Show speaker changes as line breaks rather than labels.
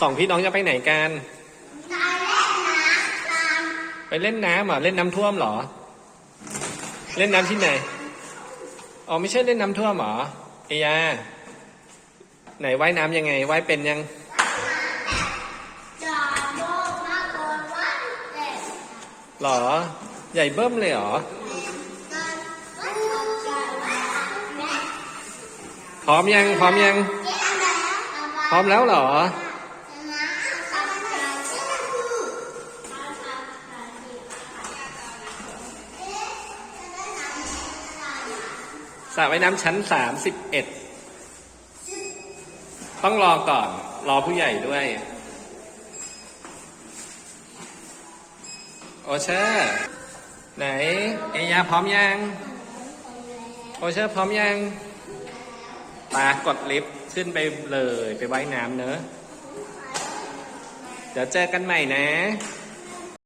สองพี่น้องจะไปไหนกันไปเล่นน้ำเหรอเล่นน้ำท่วมเหรอ เล่นน้ำที่ไหนอ๋อไม่ใช่เล่นน้ำท่วมเหรอเอยาไหนว่ายน้ำยังไงว่ายเป็นยังหรอ ใหญ่เบิ้มเลยเหรอ พร้อมยัง พร้อมยัง พร้อมแล้วเหรอ สระว่ายน้ำชั้นสามสิบเอ็ดต้องรอก่อน รอผู้ใหญ่ด้วย โอเชอร์ไหน เอยาพร้อมยัง โอเชอร์พร้อมยังปากดลิฟต์ขึ้นไปเลยไปว่ายน้ำเนอะ เดี๋ยวเจอกันใหม่นะ